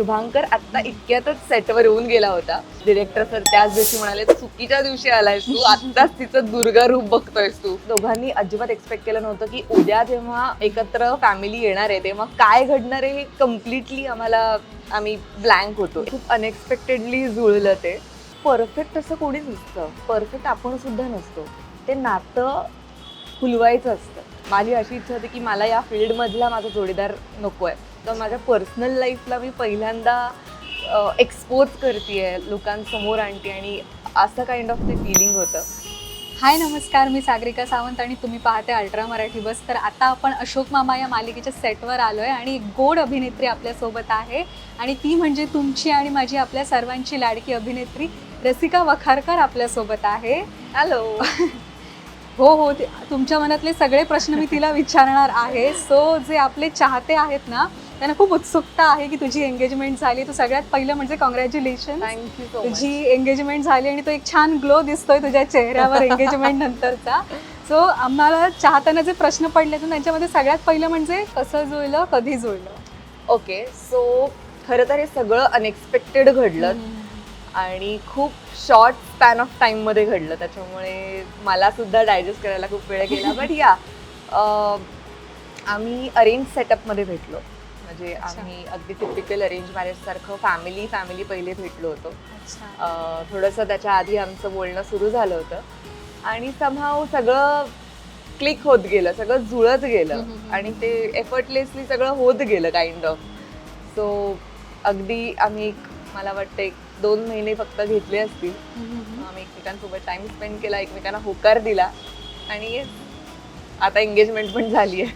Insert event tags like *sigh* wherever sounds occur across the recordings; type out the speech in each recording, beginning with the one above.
शुभांकर आता इतक्यातच सेटवर येऊन गेला होता. डिरेक्टर सर त्याच दिवशी म्हणाले चुकीच्या दिवशी आलायस तू. आत्ताच तिचं दुर्गा रूप बघतोयस तू. दोघांनी अजिबात एक्सपेक्ट केलं नव्हतं की उद्या जेव्हा एकत्र फॅमिली येणार आहे तेव्हा काय घडणार आहे हे कम्प्लिटली आम्हाला आम्ही ब्लँक होतो. खूप अनएक्सपेक्टेडली जुळलं ते. परफेक्ट असं कोणीच नसतं. परफेक्ट आपण सुद्धा नसतो. ते नातं फुलवायचं असतं. माझी अशी इच्छा होती की मला या फील्डमधला माझा जोडीदार नको आहे तर माझ्या पर्सनल लाईफला मी पहिल्यांदा एक्सपोज करते लोकांसमोर आणते आणि असं काइंड ऑफ ते फिलिंग होतं. हाय नमस्कार. मी सागरिका सावंत आणि तुम्ही पाहते अल्ट्रा मराठी बस. तर आता आपण अशोक मामा या मालिकेच्या सेटवर आलो आहे आणि एक गोड अभिनेत्री आपल्यासोबत आहे. आणि ती म्हणजे तुमची आणि माझी आपल्या सर्वांची लाडकी अभिनेत्री रसिका वखारकर आपल्यासोबत आहे. हॅलो *laughs* हो हो. तुमच्या मनातले सगळे प्रश्न मी तिला विचारणार आहे. सो जे आपले चाहते आहेत ना त्यांना खूप उत्सुकता आहे की तुझी एंगेजमेंट झाली. तर सगळ्यात पहिलं म्हणजे कॉंग्रॅच्युलेशन थँक्यू तुझी एंगेजमेंट झाली आणि तो एक छान ग्लो दिसतोय तुझ्या चेहऱ्यावर एंगेजमेंट *laughs* नंतरचा. सो आम्हाला चाहताना जे प्रश्न पडले तर त्यांच्यामध्ये सगळ्यात पहिलं म्हणजे कसं जुळलं कधी जुळलं? ओके सो खरं तर हे सगळं अनएक्सपेक्टेड घडलं आणि खूप शॉर्ट स्पॅन ऑफ टाईममध्ये घडलं. त्याच्यामुळे मला सुद्धा डायजेस्ट करायला खूप वेळ गेला. बट या आम्ही अरेंज सेटअपमध्ये भेटलो. म्हणजे. आम्ही अगदी टिपिकल अरेंज मॅरेजसारखं फॅमिली फॅमिली पहिले भेटलो होतो. थोडंसं त्याच्या आधी आमचं बोलणं सुरू झालं होतं. आणि समहाव सगळं क्लिक होत गेलं सगळं जुळत गेलं. आणि ते एफर्टलेसली सगळं होत गेलं काइंड ऑफ सो अगदी आम्ही एक मला वाटतं एक दोन महिने फक्त घेतले असतील. आम्ही एकमेकांसोबत टाइम स्पेंड केला एकमेकांना होकार दिला. आणि आता एंगेजमेंट पण झाली आहे.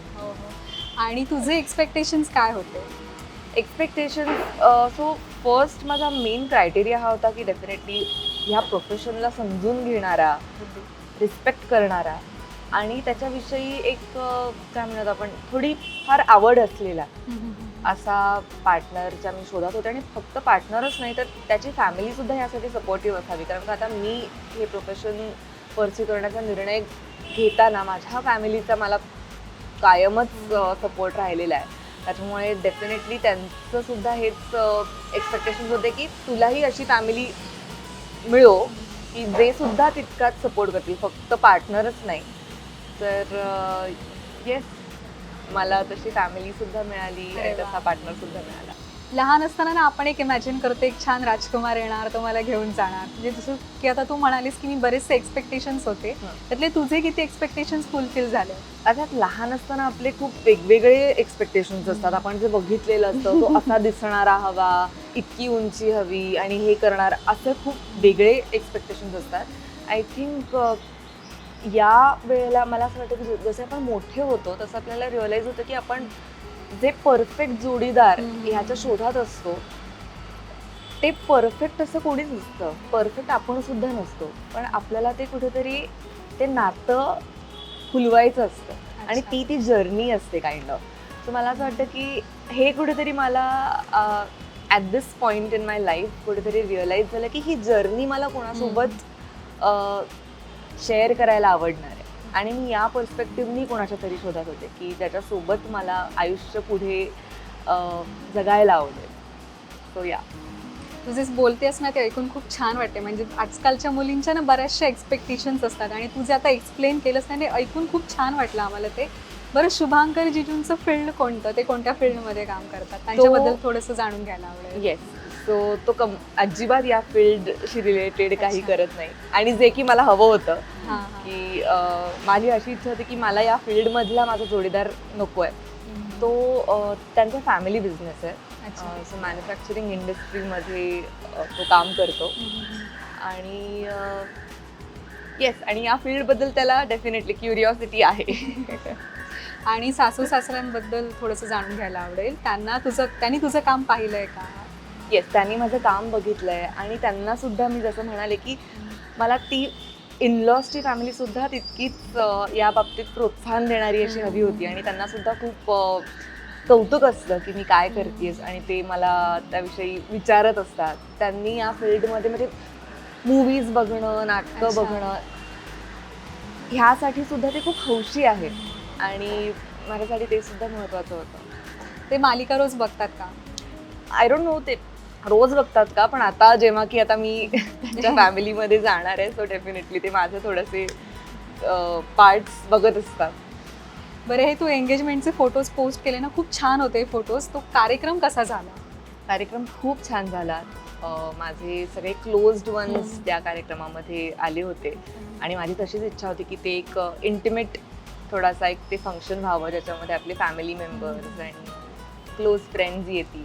आणि तुझे एक्सपेक्टेशन्स काय होते? एक्सपेक्टेशन सो फर्स्ट माझा मेन क्रायटेरिया हा होता की डेफिनेटली ह्या प्रोफेशनला समजून घेणारा रिस्पेक्ट करणारा आणि त्याच्याविषयी एक काय म्हणत आपण थोडी फार आवड असलेला असा पार्टनरच्या मी शोधत होते आणि फक्त पार्टनरच नाही तर त्याची फॅमिलीसुद्धा यासाठी सपोर्टिव्ह असावी. कारण का आता मी हे प्रोफेशन परस्यू करण्याचा निर्णय घेताना माझ्या फॅमिलीचा मला कायमच सपोर्ट राहिलेला आहे. त्याच्यामुळे डेफिनेटली त्यांचं सुद्धा हेच एक्सपेक्टेशन होते की तुलाही अशी फॅमिली मिळो की जे सुद्धा तितकाच सपोर्ट करतील फक्त पार्टनरच नाही. तर येस मला तशी फॅमिली सुद्धा मिळाली आणि. तसा पार्टनर सुद्धा मिळाला. लहान असताना ना आपण एक इमॅजिन करतो एक छान राजकुमार येणार तो मला घेऊन जाणार. म्हणजे जसं की आता तू म्हणालीस की मी बरेचसे एक्सपेक्टेशन्स होते. त्यातले तुझे किती एक्सपेक्टेशन्स फुलफिल झाले? आता लहान असताना आपले खूप वेगवेगळे एक्सपेक्टेशन्स असतात. आपण जे बघितलेलं असतं तो असा दिसणारा हवा इतकी उंची हवी आणि हे करणार असं खूप वेगळे एक्सपेक्टेशन्स असतात. आय थिंक या वेळेला मला असं वाटतं की जसे आपण मोठे होतो तसं आपल्याला रिअलाईज होतं की आपण जे परफेक्ट जोडीदार. ह्याच्या शोधात असतो ते परफेक्ट असं कोणीच नसतं. परफेक्ट आपण सुद्धा नसतो. पण आपल्याला ते कुठेतरी ते नातं फुलवायचं असतं. आणि. ती ती जर्नी असते काइंड ऑफ सो मला असं वाटतं की हे कुठेतरी मला at this point in my life कुठेतरी रिअलाईज झालं की ही जर्नी मला कोणासोबत शेअर करायला आवडणार. आणि मी या पर्स्पेक्टिव्हनी कोणाच्या तरी शोधत होते की ज्याच्यासोबत मला आयुष्य पुढे जगायला आवडेल. सो या तू जे बोलतेस ना ते ऐकून खूप छान वाटते म्हणजे आजकालच्या मुलींच्या ना बऱ्याचशा एक्सपेक्टेशन्स असतात आणि तू जे आता एक्सप्लेन केलंस ना ते ऐकून खूप छान वाटलं आम्हाला ते. बरं शुभांकर जिजूंचं फील्ड कोणतं? ते कोणत्या फील्डमध्ये काम करतात? त्यांच्याबद्दल थोडंसं जाणून घ्यायला आवडेल. येस सो तो कम अजिबात या फील्डशी रिलेटेड काही अच्छा. करत नाही. आणि जे की मला हवं होतं हां हां. की अं, माझी अशी इच्छा होती की मला या फील्डमधला माझा जोडीदार नको आहे. तो अं, त्यांचा फॅमिली बिझनेस आहे. अच्छा. सो मॅन्युफॅक्चरिंग इंडस्ट्रीमध्ये तो काम करतो. हम्म. आणि येस आणि या फील्डबद्दल त्याला डेफिनेटली क्युरिओसिटी आहे. *laughs* आणि सासू सासऱ्यांबद्दल थोडंसं जाणून घ्यायला आवडेल. त्यांना तुझं त्यांनी तुझं काम पाहिलंय का? येस त्यांनी माझं काम बघितलंय आणि त्यांना सुद्धा मी जसं म्हणाले की मला ती इनलॉजची फॅमिली सुद्धा तितकीच या बाबतीत प्रोत्साहन देणारी अशी हवी होती. आणि त्यांना सुद्धा खूप कौतुक असतं की मी काय करतेस आणि ते मला त्याविषयी विचारत असतात. त्यांनी या फील्डमध्ये म्हणजे मूवीज बघणं नाटकं. बघणं ह्यासाठी सुद्धा ते खूप हौशी आहेत. आणि माझ्यासाठी ते सुद्धा महत्त्वाचं होतं. ते मालिका रोज बघतात का? आय डोंट नो ते रोज बघतात का? पण आता जेव्हा की आता मी त्यांच्या फॅमिलीमध्ये जाणार आहे सो डेफिनेटली ते माझे थोडेसे पार्ट्स बघत असतात. बरं हे तू एंगेजमेंटचे फोटोज पोस्ट केले ना खूप छान होते फोटोज तो कार्यक्रम कसा झाला? कार्यक्रम खूप छान झाला. माझे सगळे क्लोज्ड वन्स. त्या कार्यक्रमामध्ये आले होते. आणि माझी तशीच इच्छा होती की ते एक इंटिमेट थोडासा एक ते फंक्शन व्हावं ज्याच्यामध्ये आपले फॅमिली मेंबर्स आणि क्लोज फ्रेंड्स येतील.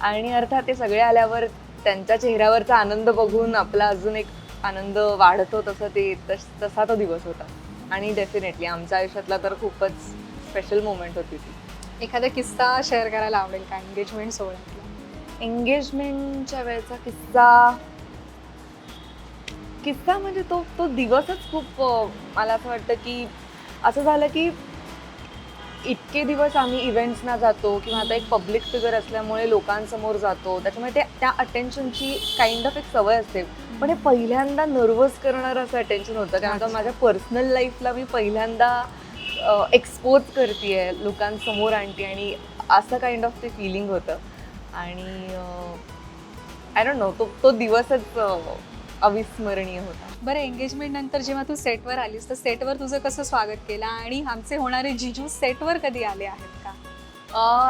आणि अर्थात ते सगळे आल्यावर त्यांच्या चेहऱ्यावरचा आनंद बघून आपला अजून एक आनंद वाढतो तसं ते तस तसा तो दिवस होता. आणि डेफिनेटली आमच्या आयुष्यातला तर खूपच स्पेशल मोमेंट होती ती. एखादा किस्सा शेअर करायला आवडेल का? एंगेजमेंट सोहळ्यातला? एंगेजमेंटच्या वेळेचा किस्सा? किस्सा म्हणजे तो तो दिवसच खूप मला असं वाटतं की असं झालं की इतके दिवस आम्ही इव्हेंट्सना जातो किंवा आता एक पब्लिक फिगर असल्यामुळे लोकांसमोर जातो त्याच्यामुळे ते त्या अटेन्शनची काइंड ऑफ एक सवय असते. पण हे पहिल्यांदा नर्वस करणारं असं अटेन्शन होतं. कारण का. माझ्या पर्सनल लाईफला मी पहिल्यांदा एक्सपोज करते लोकांसमोर आणते आणि असं काइंड ऑफ ते फिलिंग होतं. आणि आय डोंट नो तो तो दिवसच अविस्मरणीय होता. बरं एंगेजमेंट नंतर जेव्हा तू सेटवर आलीस तर सेटवर तुझं कसं स्वागत केलं आणि आमचे होणारे जिजू सेटवर कधी आले आहेत का?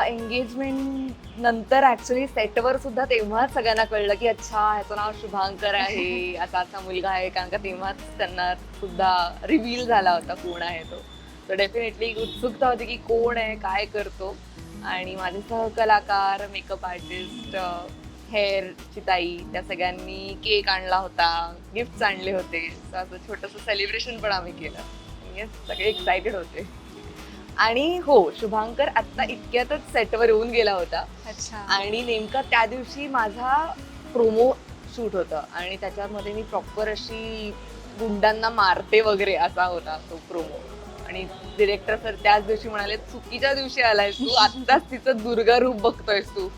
एंगेजमेंट नंतर ऍक्च्युली सेटवर सुद्धा तेव्हाच सगळ्यांना कळलं की अच्छा ह्याचं नाव शुभांकर आहे *laughs* असा असा मुलगा आहे कारण का तेव्हाच त्यांना सुद्धा रिव्हील झाला होता कोण आहे तो. तर डेफिनेटली उत्सुकता होती की कोण आहे काय करतो. आणि माझे सहकलाकार मेकअप आर्टिस्ट हेअरची ताई त्या सगळ्यांनी केक आणला होता गिफ्ट्स आणले होते. असं छोटंसं सेलिब्रेशन पण आम्ही केलं. सगळे एक्सायटेड होते. आणि हो शुभांकर आत्ता इतक्यातच सेटवर येऊन गेला होता. अच्छा. आणि नेमका त्या दिवशी माझा प्रोमो शूट होतं. आणि त्याच्यामध्ये मी प्रॉपर अशी गुंडांना मारते वगैरे असा होता तो प्रोमो आणि डिरेक्टर सर त्याच दिवशी म्हणाले चुकीच्या दिवशी आलायस तू. आत्ताच तिचं दुर्गा रूप बघतोयस तू.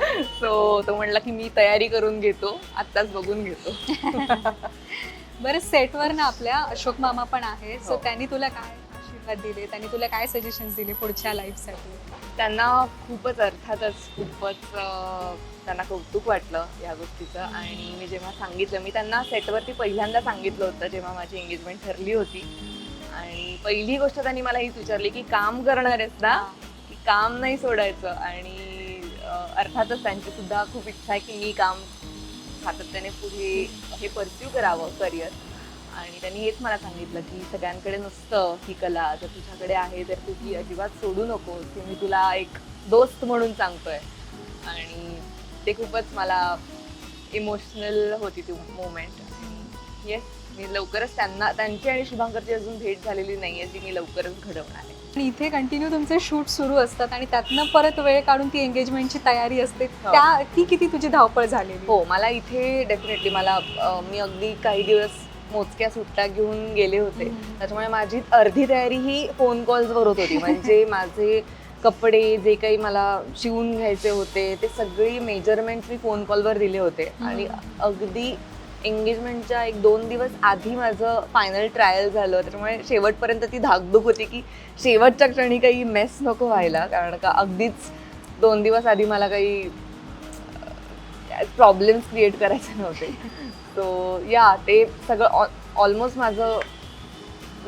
सो तो म्हणला की मी तयारी करून घेतो आत्ताच बघून घेतो. *laughs* बरं सेटवर ना आपल्या अशोक मामा पण आहे सो हो. त्यांनी तुला काय आशीर्वाद दिले? त्यांनी तुला काय सजेशन्स दिले पुढच्या लाईफसाठी त्यांना खूपच अर्थातच खूपच त्यांना कौतुक वाटलं या गोष्टीचं. आणि मी जेव्हा सांगितलं मी त्यांना सेटवरती पहिल्यांदा सांगितलं होतं जेव्हा माझी एंगेजमेंट ठरली होती. आणि पहिली गोष्ट त्यांनी मला हीच विचारली की काम करणार आहेस ना की काम नाही सोडायचं. आणि अर्थातच त्यांची सुद्धा खूप इच्छा आहे की मी काम सातत्याने पुढे हे परस्यू करावं करिअर आणि त्यांनी हेच मला सांगितलं की सगळ्यांकडे नसतं ही कला जर तुझ्याकडे आहे तर तू ती अजिबात सोडू नकोस की मी तुला एक दोस्त म्हणून सांगतोय. आणि ते खूपच मला इमोशनल होती ती मोमेंट येस मी लवकरच त्यांना त्यांची आणि शुभांकरची अजून भेट झालेली नाहीये जी मी लवकरच घडवणार आहे. आणि इथे कंटिन्यू तुमचे शूट सुरू असतात आणि त्यातनं परत वेळ काढून ती एंगेजमेंटची तयारी असते. हो. त्या ती किती तुझी धावपळ झालेली? हो मला इथे डेफिनेटली मला अं, मी अगदी काही दिवस मोजक्या सुट्ट्या घेऊन गेले होते. त्याच्यामुळे माझी अर्धी तयारी ही फोन कॉल्सवर होत होती. *laughs* म्हणजे माझे कपडे जे काही मला शिवून घ्यायचे होते ते सगळी मेजरमेंट मी फोन कॉलवर दिले होते. आणि अगदी एंगेजमेंटच्या एक दोन दिवस आधी माझं फायनल ट्रायल झालं. त्याच्यामुळे शेवटपर्यंत ती धाकधूक होती की शेवटच्या क्षणी काही मेस नको व्हायला. कारण का अगदीच दोन दिवस आधी मला काही प्रॉब्लेम्स क्रिएट करायचे नव्हते. सो या ते सगळं ऑलमोस्ट माझं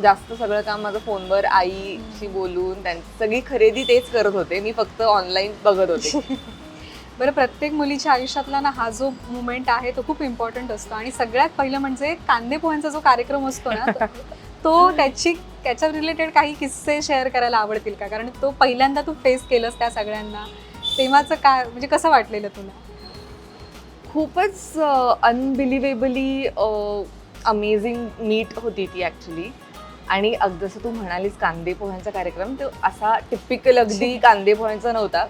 जास्त सगळं काम माझं फोनवर आईशी बोलून त्यांची सगळी खरेदी तेच करत होते. मी फक्त ऑनलाईन बघत होते. *laughs* बरं प्रत्येक मुलीच्या आयुष्यातला ना हा जो मुमेंट आहे तो खूप इम्पॉर्टंट असतो. आणि सगळ्यात पहिलं म्हणजे कांदे पोह्यांचा जो कार्यक्रम असतो ना तो- त्याची त्याच्या रिलेटेड काही किस्से शेअर करायला आवडतील का? कारण तो पहिल्यांदा तू फेस केलंस त्या सगळ्यांना. तेव्हाचं काय म्हणजे कसं वाटलेलं तुला? खूपच अनबिलिव्हेबली अमेझिंग मीट होती ती ॲक्च्युली आणि अग जसं तू म्हणालीस कांदे पोह्यांचा कार्यक्रम तो असा टिपिकल अगदी *laughs* कांदे पोह्यांचा नव्हता.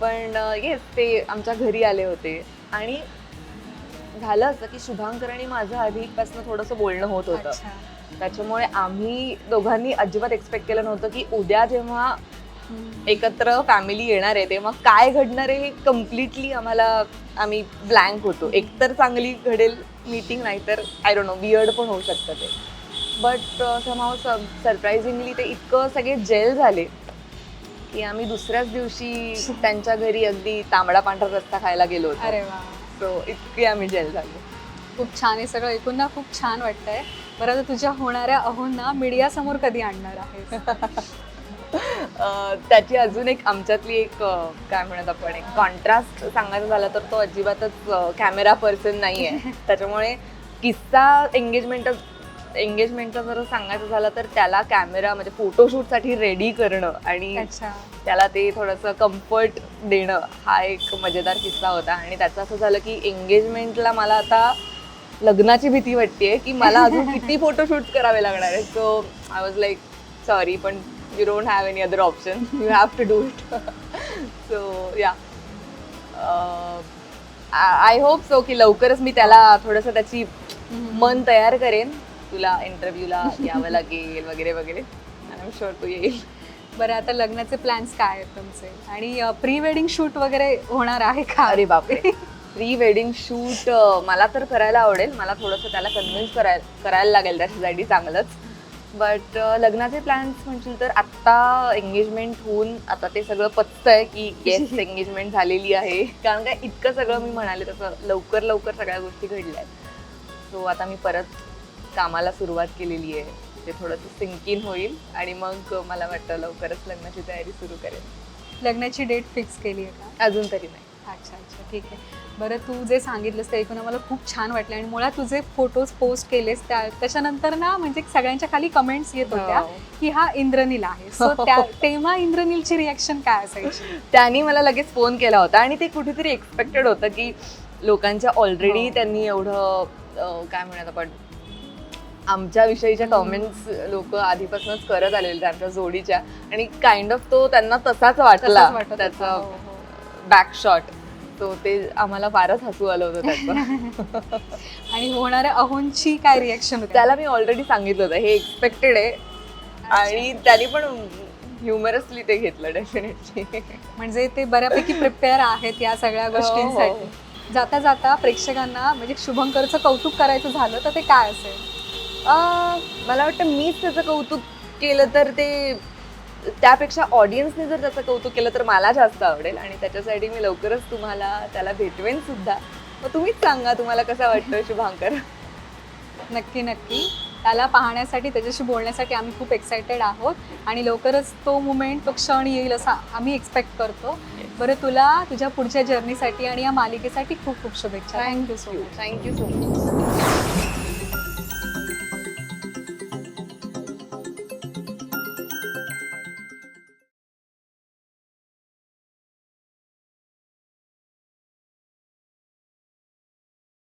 पण येस ते आमच्या घरी आले होते. आणि झालं असं की शुभांकर आणि माझं आधीपासून थोडंसं बोलणं होत होतं. त्याच्यामुळे आम्ही दोघांनी अजिबात एक्सपेक्ट केलं नव्हतं की उद्या जेव्हा. एकत्र फॅमिली येणार आहे तेव्हा काय घडणार आहे हे कम्प्लिटली आम्हाला आम्ही ब्लँक होतो. एकतर चांगली घडेल मीटिंग नाही तर आय डोंट नो वियर्ड पण होऊ शकतं ते. बट समाव सरप्रायझिंगली ते इतकं सगळे जेल झाले की आम्ही दुसऱ्याच दिवशी त्यांच्या घरी अगदी तांबडा पांढरा रस्ता खायला गेलो होतो. अरे वा. सो इतकी आम्ही जेल झालो. खूप छान हे सगळं. ऐकून ना खूप छान वाटतंय. बरं आता तुझ्या होणाऱ्या अहोंना मीडिया समोर कधी आणणार आहे *laughs* त्याची अजून एक आमच्यातली एक काय म्हणत आपण एक कॉन्ट्रास्ट सांगायचं झालं तर तो अजिबातच कॅमेरा पर्सन नाही आहे त्याच्यामुळे किस्सा एंगेजमेंट एंगेजमेंटचं जर सांगायचं झालं तर त्याला कॅमेरा म्हणजे फोटोशूटसाठी रेडी करणं आणि अच्छा. त्याला ते थोडंसं कम्फर्ट देणं हा एक मजेदार किस्सा होता. आणि त्याचं असं झालं की एंगेजमेंटला मला आता लग्नाची भीती वाटते की मला अजून *laughs* किती फोटोशूट करावे लागणार आहे so I was like sorry पण you don't have any other option you have to do it so yeah I hope so की लवकरच मी त्याला थोडंसं त्याची मन तयार करेन. तुला इंटरव्ह्यूला यावं लागेल वगैरे वगैरे. आय एम शुअर तू येईल. बरं आता लग्नाचे प्लॅन्स काय आहेत तुमचे? आणि प्री वेडिंग शूट वगैरे होणार आहे का? अरे बापरे. प्री वेडिंग शूट मला तर करायला आवडेल. मला थोडंसं त्याला कन्व्हिन्स करायला करायला लागेल त्याच्यासाठी चांगलंच. बट लग्नाचे प्लॅन्स म्हणशील तर आत्ता एंगेजमेंट होऊन आता ते सगळं पचतंय की येस एंगेजमेंट *laughs* झालेली आहे. कारण काय इतकं सगळं मी म्हणाले तसं लवकर लवकर सगळ्या गोष्टी घडल्या आहेत. सो आता मी परत कामाला सुरुवात केलेली आहे. ते थोडंसं सिंकिन होईल आणि मग मला वाटतं लवकरच लग्नाची तयारी सुरू करेल लग्नाची डेट फिक्स केली आहे का? अजून तरी नाही. अच्छा अच्छा ठीक आहे. बरं तू जे सांगितलंस ते ऐकून मला खूप छान वाटलं आणि मुळात तुझे फोटोज पोस्ट केलेस त्या त्याच्यानंतर ना म्हणजे सगळ्यांच्या खाली कमेंट्स येत होत्या. की हा इंद्रनील आहे. सो *laughs* त्या तेव्हा इंद्रनीलची रिॲक्शन काय असायची? त्यांनी मला लगेच फोन केला होता आणि ते कुठेतरी एक्सपेक्टेड होतं की लोकांच्या ऑलरेडी. त्यांनी एवढं काय म्हणत आपण आमच्या विषयीच्या कमेंट्स लोक आधीपासूनच करत आलेले आमच्या जोडीच्या. आणि काइंड ऑफ तो त्यांना तसाच वाटला. त्याचा हो, हो. बॅक शॉट तो ते आम्हाला फारच हसू आलं होतं त्याचं. *laughs* आणि होणाऱ्या अहोंची काय रिॲक्शन होती त्याला मी ऑलरेडी सांगितलं होतं. हे एक्सपेक्टेड आहे. आणि त्यांनी पण ह्युमरसली ते घेतलं डेफिनेटली म्हणजे ते बऱ्यापैकी प्रिपेअर आहेत या सगळ्या हो, गोष्टींसाठी. जाता जाता प्रेक्षकांना म्हणजे शुभंकरचं कौतुक करायचं झालं तर ते काय असेल? अं, मला वाटतं मीच त्याचं कौतुक केलं तर ते त्यापेक्षा ऑडियन्सने जर त्याचं कौतुक केलं तर मला जास्त आवडेल. आणि त्याच्यासाठी मी लवकरच तुम्हाला त्याला भेटवेन सुद्धा. मग तुम्हीच सांगा तुम्हाला कसं वाटतं शुभांकर? नक्की नक्की. त्याला पाहण्यासाठी त्याच्याशी बोलण्यासाठी आम्ही खूप एक्सायटेड आहोत. आणि लवकरच तो मुमेंट तो क्षण येईल असा आम्ही एक्सपेक्ट करतो. बरं तुला तुझ्या पुढच्या जर्नीसाठी आणि या मालिकेसाठी खूप खूप शुभेच्छा. Thank you so much thank you so much